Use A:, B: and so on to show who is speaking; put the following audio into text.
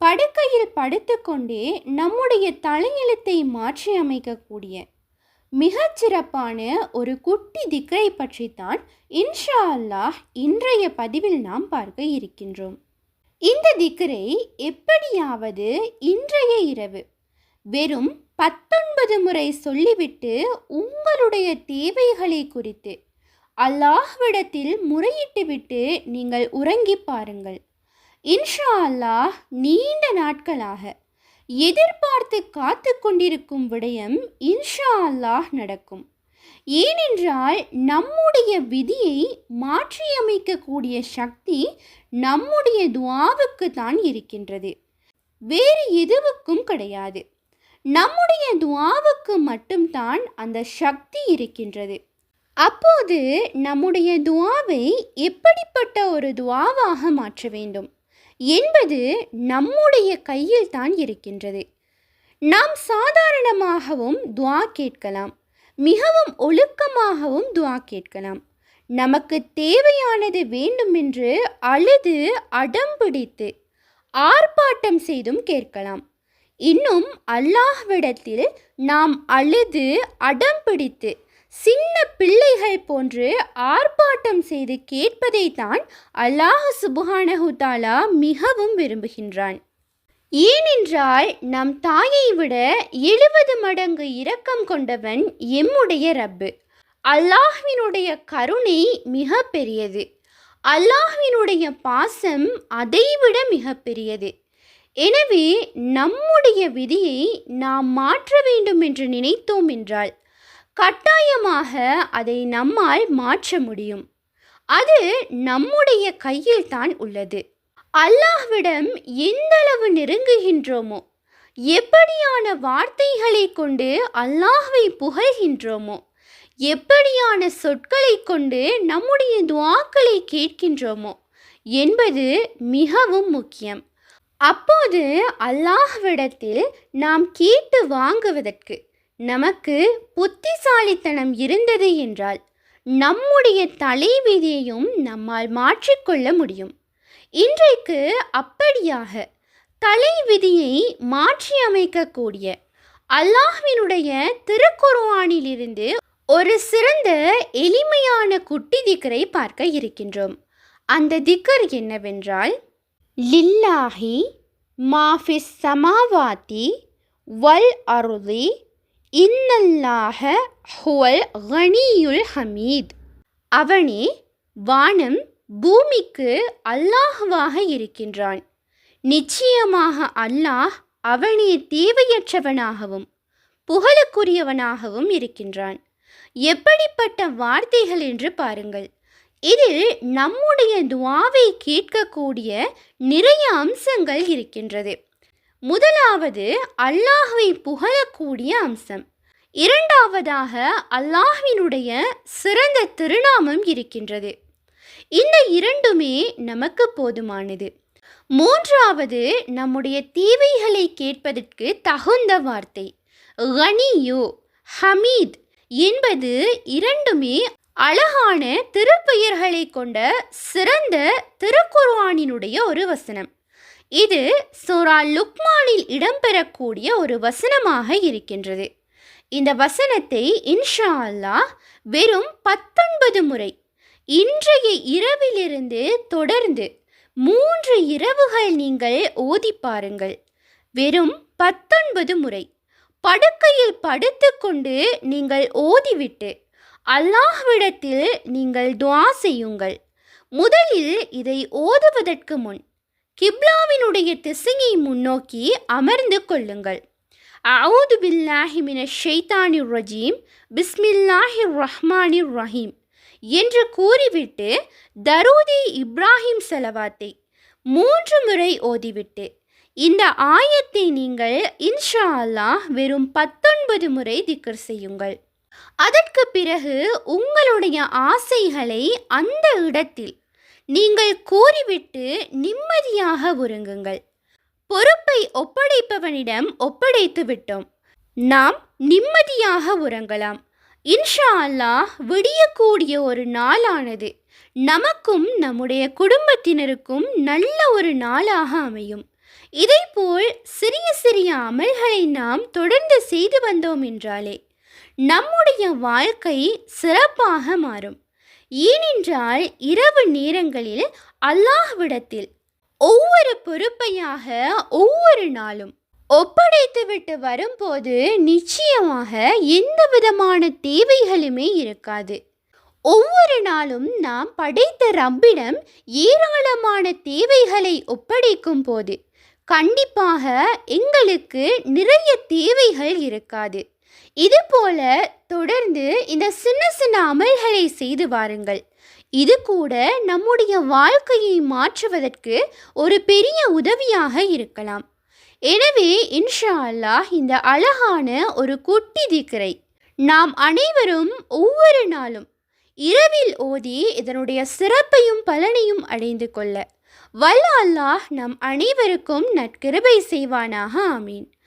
A: படுக்கையில் படுத்துக்கொண்டே நம்முடைய தலையெழுத்தை மாற்றி அமைக்கக்கூடிய மிகச்சிறப்பான ஒரு குட்டி திக்கரை பற்றித்தான் இன்ஷா அல்லாஹ் இன்றைய பதிவில் நாம் பார்க்க இருக்கின்றோம். இந்த திக்கரை எப்படியாவது இன்றைய இரவு வெறும் பத்தொன்பது முறை சொல்லிவிட்டு உங்களுடைய தேவைகளை குறித்து அல்லாஹ்விடத்தில் முறையிட்டுவிட்டு நீங்கள் உறங்கி பாருங்கள். இன்ஷா அல்லாஹ் நீண்ட நாட்களாக எதிர்பார்த்து காத்து கொண்டிருக்கும் விடயம் இன்ஷா அல்லாஹ் நடக்கும். ஏனென்றால் நம்முடைய விதியை மாற்றியமைக்கக்கூடிய சக்தி நம்முடைய துவாவுக்கு தான் இருக்கின்றது. வேறு எதுவுக்கும் கிடையாது. நம்முடைய துவாவுக்கு மட்டும்தான் அந்த சக்தி இருக்கின்றது. அப்போது நம்முடைய துவாவை எப்படிப்பட்ட ஒரு துவாவாக மாற்ற வேண்டும்? என்பது நம்முடைய கையில் தான் இருக்கின்றது. நாம் சாதாரணமாகவும் துவா கேட்கலாம். மிகவும் ஒழுக்கமாகவும் துவா கேட்கலாம். நமக்கு தேவையானது வேண்டுமென்று அழுது அடம்பிடித்து ஆர்ப்பாட்டம் செய்தும் கேட்கலாம். இன்னும் அல்லாஹ்விடத்தில் நாம் அழுது அடம்பிடித்து சின்ன பிள்ளைகள் போன்று ஆர்ப்பாட்டம் செய்து கேட்பதை தான் அல்லாஹ் சுபுகானஹுதாலா மிகவும் விரும்புகின்றான். ஏனென்றால் நம் தாயை விட எழுபது மடங்கு இரக்கம் கொண்டவன் எம்முடைய ரப்பு. அல்லாஹ்வினுடைய கருணை மிக பெரியது. அல்லாஹ்வினுடைய பாசம் அதைவிட மிக பெரியது. எனவே நம்முடைய விதியை நாம் மாற்ற வேண்டும் என்று நினைத்தோம் என்றால் கட்டாயமாக அதை நம்மால் மாற்ற முடியும். அது நம்முடைய கையில் தான் உள்ளது. அல்லாஹ்விடம் எந்தளவு நெருங்குகின்றோமோ எப்படியான வார்த்தைகளை கொண்டு அல்லாஹ்வை புகழ்கின்றோமோ எப்படியான சொற்களை கொண்டு நம்முடைய துவாக்களை கேட்கின்றோமோ என்பது மிகவும் முக்கியம். அப்போது அல்லாஹ்விடத்தில் நாம் கேட்டு வாங்குவதற்கு நமக்கு புத்திசாலித்தனம் இருந்தது என்றால் நம்முடைய தலைவிதியையும் நம்மால் மாற்றிக்கொள்ள முடியும். இன்றைக்கு அப்படியாக தலைவிதியை மாற்றியமைக்கக்கூடிய அல்லாஹ்வினுடைய திருக்குர்ஆனிலிருந்து ஒரு சிறந்த எளிமையான குட்டி திக்கரை பார்க்க இருக்கின்றோம். அந்த திக்கர் என்னவென்றால் லில்லாஹி மாஃபிஸ் சமாவாத்தி வல் அருதி இன்னல்லாஹ ஹுவல் கனியுல் ஹமீத். அவனே வானம் பூமிக்கு அல்லாஹுவாக இருக்கின்றான். நிச்சயமாக அல்லாஹ் அவனே தேவையற்றவனாகவும் புகழுக்குரியவனாகவும் இருக்கின்றான். எப்படிப்பட்ட வார்த்தைகள் என்று பாருங்கள். இதில் நம்முடைய துவாவை கேட்கக்கூடிய நிறைய அம்சங்கள் இருக்கின்றது. முதலாவது அல்லாஹுவை புகழக்கூடிய அம்சம். இரண்டாவதாக அல்லாஹ்வினுடைய சிறந்த திருநாமம் இருக்கின்றது. இந்த இரண்டுமே நமக்கு போதுமானது. மூன்றாவது நம்முடைய தீவைகளை கேட்பதற்கு தகுந்த வார்த்தை. கனியோ ஹமீத் என்பது இரண்டுமே அழகான திருப்பெயர்களை கொண்ட சிறந்த திருக்குர்வானினுடைய ஒரு வசனம். இது சூரா லுக்மானில் இடம்பெறக்கூடிய ஒரு வசனமாக இருக்கின்றது. இந்த வசனத்தை இன்ஷா அல்லாஹ் வெறும் பத்தொன்பது முறை இன்றைய இரவிலிருந்து தொடர்ந்து மூன்று இரவுகள் நீங்கள் ஓதி பாருங்கள். வெறும் பத்தொன்பது முறை படுக்கையில் படுத்துக்கொண்டு நீங்கள் ஓதிவிட்டு அல்லாஹ்விடத்தில் நீங்கள் துவா செய்யுங்கள். முதலில் இதை ஓதுவதற்கு முன் கிப்லாவினுடைய திசையை முன்னோக்கி அமர்ந்து கொள்ளுங்கள். அவுது பில்லாஹி மின ஷெய்தானி ரஜீம் பிஸ்மில்லாஹிர் ரஹ்மானி ரஹீம் என்று கூறிவிட்டு தரூதி இப்ராஹிம் செலவாத்தை மூன்று முறை ஓதிவிட்டு இந்த ஆயத்தை நீங்கள் இன்ஷா அல்லாஹ் வெறும் பத்தொன்பது முறை திக்கர் செய்யுங்கள். அதற்கு பிறகு உங்களுடைய ஆசைகளை அந்த இடத்தில் நீங்கள் கூறிவிட்டு நிம்மதியாக உறங்குங்கள். பொறுப்பை ஒப்படைப்பவனிடம் ஒப்படைத்து விட்டோம். நாம் நிம்மதியாக உறங்கலாம். இன்ஷா அல்லாஹ் விடியக்கூடிய ஒரு நாளானது. நமக்கும் நம்முடைய குடும்பத்தினருக்கும் நல்ல ஒரு நாளாக அமையும். இதைப்போல் சிறிய சிறிய அமல்களை நாம் தொடர்ந்து செய்து வந்தோம் என்றாலே நம்முடைய வாழ்க்கை சிறப்பாக மாறும். ஏனென்றால் இரவு நேரங்களில் அல்லாஹ்விடத்தில் ஒவ்வொரு பொறுப்பையாக ஒவ்வொரு நாளும் ஒப்படைத்துவிட்டு வரும்போது நிச்சயமாக எந்த விதமான தேவைகளுமே இருக்காது. ஒவ்வொரு நாளும் நாம் படைத்த ரப்பிடம் ஏராளமான தேவைகளை ஒப்படைக்கும் போது கண்டிப்பாக எங்களுக்கு நிறைய தேவைகள் இருக்காது. இதுபோல தொடர்ந்து இந்த சின்ன சின்ன அமல்களை செய்து வாருங்கள். இது கூட நம்முடைய வாழ்க்கையை மாற்றுவதற்கு ஒரு பெரிய உதவியாக இருக்கலாம். எனவே இன்ஷா அல்லாஹ் இந்த அழகான ஒரு குட்டி திக்கரை நாம் அனைவரும் ஒவ்வொரு நாளும் இரவில் ஓதி இதனுடைய சிறப்பையும் பலனையும் அடைந்து கொள்ள வல்ல அல்லாஹ் நம் அனைவருக்கும் நற்கிருபை செய்வானாக. ஆமீன்.